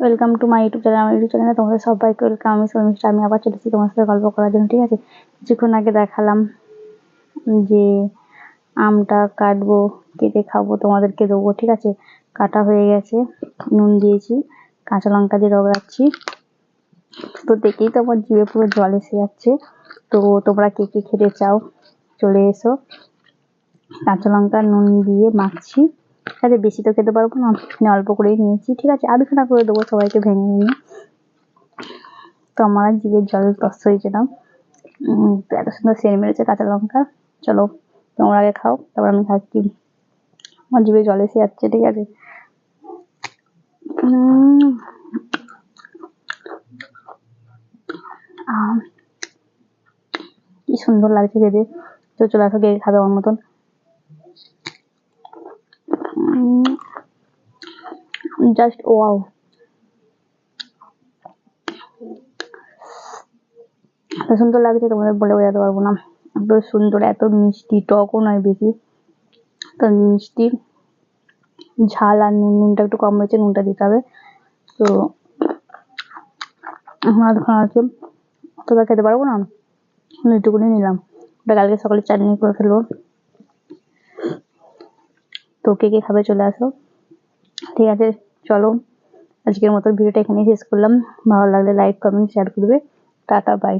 Welcome to my YouTube channel আমার YouTube চ্যানেলে তোমাদের সবাইকে ওয়েলকাম আমি শর্মিষ্ঠা আমি আবার চলেছি তোমার সাথে গল্প করার জন্য, ঠিক আছে? কিছুক্ষণ আগে দেখালাম যে আমটা কাটবো, কেটে খাব, তোমাদেরকে দেবো, ঠিক আছে? কাটা হয়ে গেছে, নুন দিয়েছি, কাঁচা লঙ্কা দিয়ে রগড়াচ্ছি তো দেখেই তো আমার জিভে পুরো জল এসে যাচ্ছে। তো তোমরা কে কে খেতে চাও, চলে এসো। কাঁচা লঙ্কা, নুন দিয়ে মাখছি। ঠিক আছে বেশি তো খেতে পারব না। আমি অল্প করেই নিয়েছি, ঠিক আছে? আধখানা করে দেবো সবাইকে ভেঙে নিয়ে। তো আমার জিভের জল তস হয়েছে এত সুন্দর সেন্ট মেরেছে কাঁচা লঙ্কা। চলো, তোমরা আগে খাও, তারপর আমি খাচ্ছি। আমার জিভে জল এসে যাচ্ছে, ঠিক আছে? কি সুন্দর লাগছে খেতে। তো চলে আসো কে খাবে আমার মতন। জাস্ট ওয়াও এত সুন্দর লাগছে, তোমাদের বলে বোঝাতে পারব না। এত সুন্দর, এত মিষ্টি, টকও নয় বেশি। তো মিষ্টি, ঝাল আর নুন, নুনটা একটু কম হয়েছে নুনটা দিতে হবে। তো আধখানা আছে অতটা খেতে পারব না? একটুকুনি নিলাম। ওটা কালকে সকালে চাটনি করে ফেলব। তো কে কে খাবে চলে আসো। ঠিক আছে। চলো, আজকের মতো ভিডিওটা এখানেই শেষ করলাম। ভালো লাগলে লাইক কমেন্ট শেয়ার করবে। Tata bye